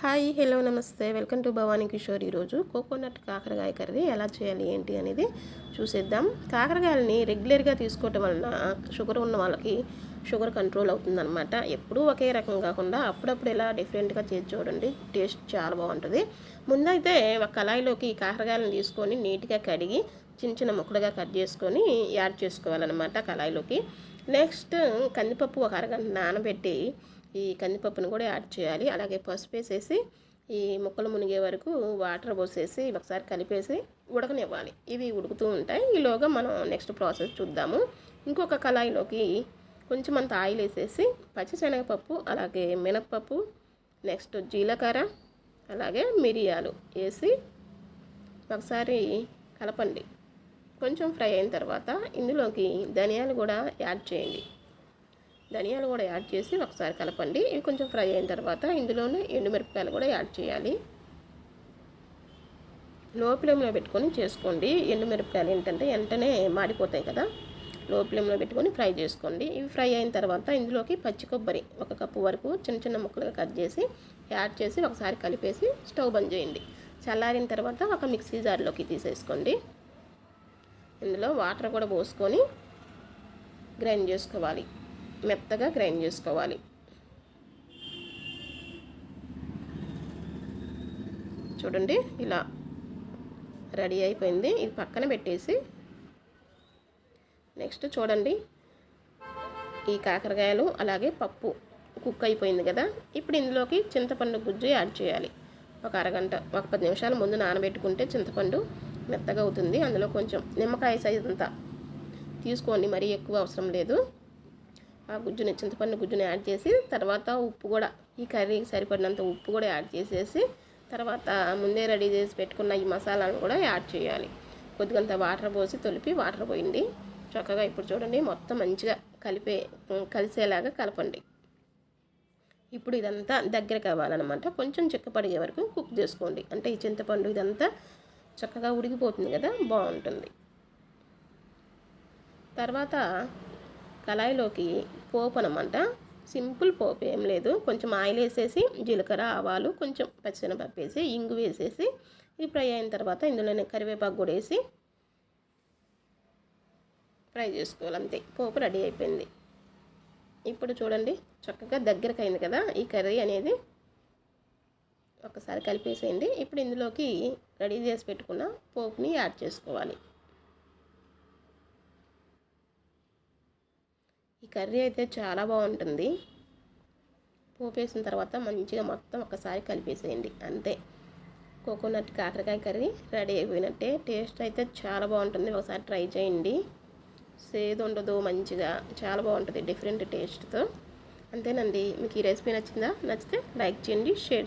Hi hello నమస్తే. Welcome to Bhavani Kishore ఈరోజు. Coconut కాకరకాయ కర్రీ ఎలా చేయాలి ఏంటి అనేది చూసేద్దాం. కాకరకాయలని రెగ్యులర్గా తీసుకోవటం వలన షుగర్ ఉన్న వాళ్ళకి షుగర్ కంట్రోల్ అవుతుందన్నమాట. ఎప్పుడూ ఒకే రకం కాకుండా అప్పుడప్పుడు ఇలా డిఫరెంట్గా చేసి చూడండి. టేస్ట్ చాలా బాగుంటుంది. ముందైతే ఒక కళాయిలోకి కాకరకాయలను తీసుకొని నీట్గా కడిగి చిన్న చిన్న ముక్కలుగా కట్ చేసుకొని యాడ్ చేసుకోవాలన్నమాట కళాయిలోకి. నెక్స్ట్ కందిపప్పు ఒక అరగంట నానబెట్టి ఈ కందిపప్పును కూడా యాడ్ చేయాలి. అలాగే పసుపు వేసేసి ఈ ముక్కలు మునిగే వరకు వాటర్ పోసేసి ఒకసారి కలిపేసి ఉడకనివ్వాలి. ఇవి ఉడుకుతూ ఉంటాయి. ఈలోగా మనం నెక్స్ట్ ప్రాసెస్ చూద్దాము. ఇంకొక కళాయిలోకి కొంచెం అంత ఆయిల్ వేసేసి పచ్చిశనగపప్పు అలాగే మినప్పప్పు నెక్స్ట్ జీలకర్ర అలాగే మిరియాలు వేసి ఒకసారి కలపండి. కొంచెం ఫ్రై అయిన తర్వాత ఇందులోకి ధనియాలు కూడా యాడ్ చేయండి. ధనియాలు కూడా యాడ్ చేసి ఒకసారి కలపండి. ఇవి కొంచెం ఫ్రై అయిన తర్వాత ఇందులోనే ఎండుమిరపకాయలు కూడా యాడ్ చేయాలి. లో ఫ్లేమ్లో పెట్టుకొని చేసుకోండి. ఎండుమిరపకాయలు ఏంటంటే వెంటనే మాడిపోతాయి కదా. లో ఫ్లేమ్లో పెట్టుకొని ఫ్రై చేసుకోండి. ఇవి ఫ్రై అయిన తర్వాత ఇందులోకి పచ్చి కొబ్బరి ఒక కప్పు వరకు చిన్న చిన్న ముక్కలుగా కట్ చేసి యాడ్ చేసి ఒకసారి కలిపేసి స్టవ్ బంద్ చేయండి. చల్లారిన తర్వాత ఒక మిక్సీ జార్లోకి తీసేసుకోండి. ఇందులో వాటర్ కూడా పోసుకొని గ్రైండ్ చేసుకోవాలి. మెత్తగా గ్రైండ్ చేసుకోవాలి. చూడండి ఇలా రెడీ అయిపోయింది. ఇది పక్కన పెట్టేసి నెక్స్ట్ చూడండి ఈ కాకరకాయలు అలాగే పప్పు కుక్ అయిపోయింది కదా. ఇప్పుడు ఇందులోకి చింతపండు గుజ్జు యాడ్ చేయాలి. ఒక అరగంట ఒక పది నిమిషాల ముందు నానబెట్టుకుంటే చింతపండు మెత్తగా అవుతుంది. అందులో కొంచెం నిమ్మకాయ సైజ్ అంతా తీసుకోండి మరీ ఎక్కువ అవసరం లేదు. ఆ గుజ్జుని చింతపండు గుజ్జుని యాడ్ చేసి తర్వాత ఉప్పు కూడా ఈ కర్రీకి సరిపడినంత ఉప్పు కూడా యాడ్ చేసేసి తర్వాత ముందే రెడీ చేసి పెట్టుకున్న ఈ మసాలాను కూడా యాడ్ చేయాలి. కొద్దిగంత వాటర్ పోసి తొలిపి వాటర్ పోయింది చక్కగా ఇప్పుడు చూడండి మొత్తం మంచిగా కలిపే కలిసేలాగా కలపండి. ఇప్పుడు ఇదంతా దగ్గర కావాలన్నమాట కొంచెం చిక్కపడిగే వరకు కుక్ చేసుకోండి. అంటే ఈ చింతపండు ఇదంతా చక్కగా ఉడికిపోతుంది కదా బాగుంటుంది. తర్వాత కళాయిలోకి పోపు అనమాట సింపుల్ పోపు ఏం లేదు. కొంచెం ఆయిల్ వేసేసి జీలకర్ర ఆవాలు కొంచెం పచ్చిశనగపప్పు వేసి ఇంగు వేసేసి ఇది ఫ్రై అయిన తర్వాత ఇందులోనే కరివేపాకు కూడా వేసి ఫ్రై చేసుకోవాలి అంతే. పోపు రెడీ అయిపోయింది. ఇప్పుడు చూడండి చక్కగా దగ్గరకు అయింది కదా ఈ కర్రీ అనేది ఒకసారి కలిపేసేయండి. ఇప్పుడు ఇందులోకి రెడీ చేసి పెట్టుకున్న పోపుని యాడ్ చేసుకోవాలి. ఈ కర్రీ అయితే చాలా బాగుంటుంది. పోపేసిన తర్వాత మంచిగా మొత్తం ఒకసారి కలిపేసేయండి. అంతే. కోకోనట్ కాకరకాయ కర్రీ రెడీ అయిపోయినట్టే. టేస్ట్ అయితే చాలా బాగుంటుంది. ఒకసారి ట్రై చేయండి. సేదు ఉండదు మంచిగా. చాలా బాగుంటుంది డిఫరెంట్ టేస్ట్తో. అంతేనండి. మీకు ఈ రెసిపీ నచ్చిందా? నచ్చితే లైక్ చేయండి షేర్